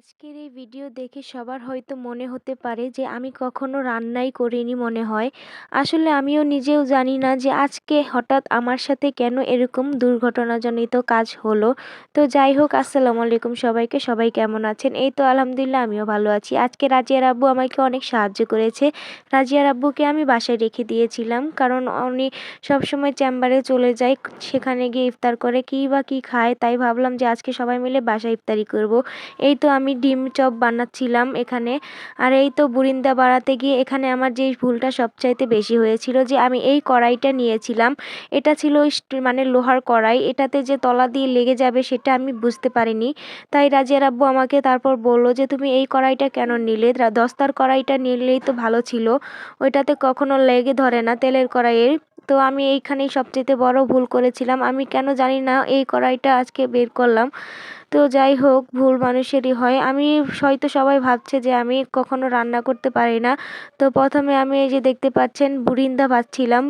আজকের এই ভিডিও দেখে সবার হয়তো মনে হতে পারে যে আমি কখনো রান্নাই করিনি মনে হয়। আসলে আমিও নিজেও জানি না যে আজকে হঠাৎ আমার সাথে কেন এরকম দুর্ঘটনাজনিত কাজ হলো। তো যাই হোক, আসসালামু আলাইকুম সবাইকে। সবাই কেমন আছেন? এই তো আলহামদুলিল্লাহ, আমিও ভালো আছি। আজকে রাজিয়া আব্বু আমাকে অনেক সাহায্য করেছে। রাজিয়া আব্বুকে আমি বাসায় রেখে দিয়েছিলাম কারণ উনি সবসময় চেম্বারে চলে যায়, সেখানে গিয়ে ইফতার করে। কী বা কী খায়, তাই ভাবলাম যে আজকে সবাই মিলে বাসায় ইফতারি করব। এই তো আমি ডিম চপ বানাচ্ছিলাম এখানে। আর এই তো বুরিন্দা বাড়াতে গিয়ে এখানে আমার যেই ভুলটা সবচাইতে বেশি হয়েছিল যে আমি এই কড়াইটা নিয়েছিলাম, এটা ছিল মানে লোহার কড়াই, এটাতে যে তলা দিয়ে লেগে যাবে সেটা আমি বুঝতে পারিনি। তাই রাজিয়ার আব্বু আমাকে তারপর বলল যে, তুমি এই কড়াইটা কেন নিলে? দস্তার কড়াইটা নিলেই তো ভালো ছিল, ওইটাতে কখনো লেগে ধরে না তেলের কড়াইয়ের। তো আমি এইখানেই সবচেয়ে বড় ভুল করেছিলাম। আমি কেন জানি না এই কড়াইটা আজকে বের করলাম। তো যাই হোক, ভুল মানুষেরই হয়। আমি হয়তো সবাই ভাবছে যে আমি কখনো রান্না করতে পারি না। তো প্রথমে আমি এই যে দেখতে পাচ্ছেন, বুরিন্দা ভাজছিলাম।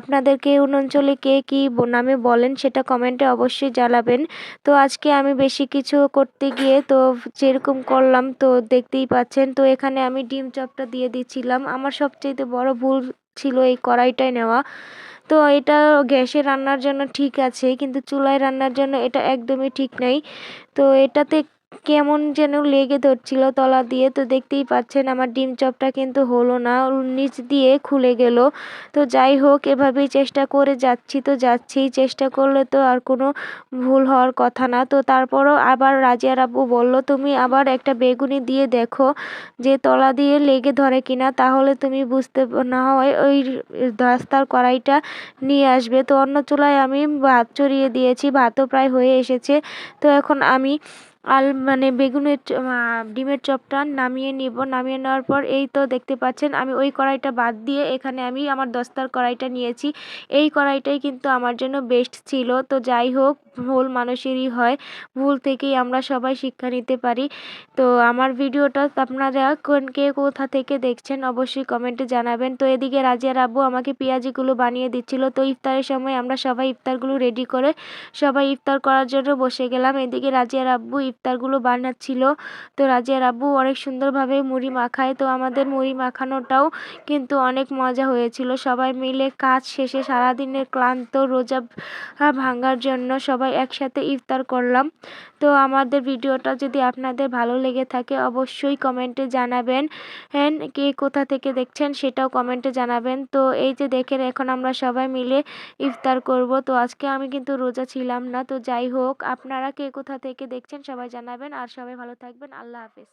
আপনাদেরকে অঞ্চলে কে কী নামে বলেন, সেটা কমেন্টে অবশ্যই জানাবেন। তো আজকে আমি বেশি কিছু করতে গিয়ে তো যেরকম করলাম, তো দেখতেই পাচ্ছেন। তো এখানে আমি ডিম চপটা দিয়ে দিচ্ছিলাম। আমার সবচেয়ে বড় ভুল ছিল এই কড়াইটায় নেওয়া। তো এটা গ্যাসে রান্নার জন্য ঠিক আছে, কিন্তু চুলায় রান্নার জন্য এটা একদমই ঠিক নেই। তো এটাতে কেমন যেন লেগে ধরছিল তলা দিয়ে। তো দেখতেই পাচ্ছেন আমার ডিম চপটা কিন্তু হলো না নিচ দিয়ে খুলে গেল। তো যাই হোক, এভাবেই চেষ্টা করে যাচ্ছি, তো যাচ্ছি। চেষ্টা করলে তো আর কোনো ভুল হওয়ার কথা না। তো তারপরও আবার রাজিয়ার আব্বু বলল, তুমি আবার একটা বেগুনি দিয়ে দেখো যে তলা দিয়ে লেগে ধরে কিনা, তাহলে তুমি বুঝতে না হয় ওই দাস্তার কড়াইটা নিয়ে আসবে। তো অন্য চুলায় আমি ভাত চড়িয়ে দিয়েছি, ভাতও প্রায় হয়ে এসেছে। তো এখন আমি আল মানে বেগুনের ডিমের চপটা নামিয়ে নিব। নামিয়ে নেওয়ার পর এই তো দেখতে পাচ্ছেন, আমি ওই কড়াইটা বাদ দিয়ে এখানে আমি আমার দস্তার কড়াইটা নিয়েছি। এই কড়াইটাই কিন্তু আমার জন্য বেস্ট ছিল। তো যাই হোক, ভুল মানুষেরই হয়। ভুল থেকেই আমরা সবাই শিক্ষা নিতে পারি। তো আমার ভিডিওটা আপনারা কোন, কে কোথা থেকে দেখছেন অবশ্যই কমেন্টে জানাবেন। তো এদিকে রাজিয়ার আব্বু আমাকে পেঁয়াজিগুলো বানিয়ে দিচ্ছিল। তো ইফতারের সময় আমরা সবাই ইফতারগুলো রেডি করে সবাই ইফতার করার জন্য বসে গেলাম। এদিকে রাজিয়ার আব্বু ইফতারগুলো বানাচ্ছিল। তো রাজিয়ার আব্বু অনেক সুন্দরভাবে মুড়ি মাখায়। তো আমাদের মুড়ি মাখানোটাও কিন্তু অনেক মজা হয়েছিল। সবাই মিলে কাজ শেষে সারাদিনের ক্লান্ত রোজা ভাঙার জন্য সবাই একসাথে ইফতার করলাম। তো আমাদের ভিডিওটা যদি আপনাদের ভালো লেগে থাকে অবশ্যই কমেন্টে জানাবেন। কে কোথা থেকে দেখছেন সেটাও কমেন্টে জানাবেন। তো এই যে দেখেন, এখন আমরা সবাই মিলে ইফতার করব। তো আজকে আমি কিন্তু রোজা ছিলাম না। তো যাই হোক, আপনারা কে কোথা থেকে দেখছেন সবাই জানাবেন। আর সবাই ভালো থাকবেন। আল্লাহ হাফেজ।